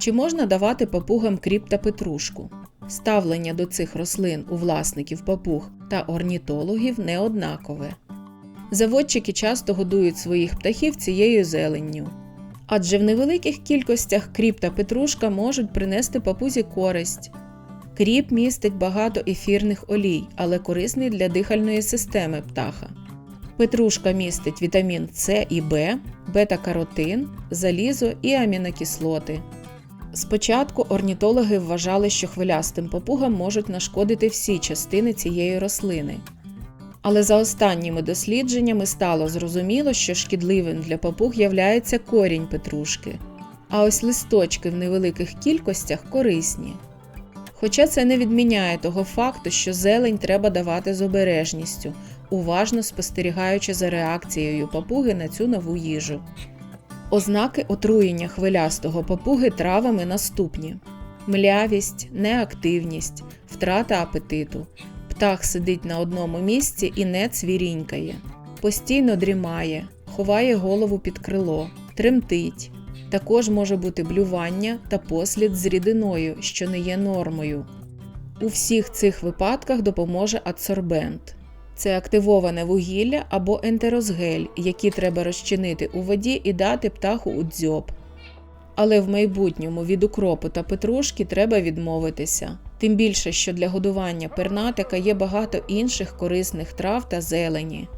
Чи можна давати папугам кріп та петрушку? Ставлення до цих рослин у власників папуг та орнітологів не однакове. Заводчики часто годують своїх птахів цією зеленню. Адже в невеликих кількостях кріп та петрушка можуть принести папузі користь. Кріп містить багато ефірних олій, але корисний для дихальної системи птаха. Петрушка містить вітамін С і В, бета-каротин, залізо і амінокислоти. Спочатку орнітологи вважали, що хвилястим папугам можуть нашкодити всі частини цієї рослини. Але за останніми дослідженнями стало зрозуміло, що шкідливим для папуг являється корінь петрушки, а ось листочки в невеликих кількостях корисні. Хоча це не відміняє того факту, що зелень треба давати з обережністю, уважно спостерігаючи за реакцією папуги на цю нову їжу. Ознаки отруєння хвилястого папуги травами наступні: млявість, неактивність, втрата апетиту. Птах сидить на одному місці і не цвірінькає, постійно дрімає, ховає голову під крило, тремтить. Також може бути блювання та послід з рідиною, що не є нормою. У всіх цих випадках допоможе адсорбент. Це активоване вугілля або ентерозгель, які треба розчинити у воді і дати птаху у дзьоб. Але в майбутньому від укропу та петрушки треба відмовитися. Тим більше, що для годування пернатика є багато інших корисних трав та зелені.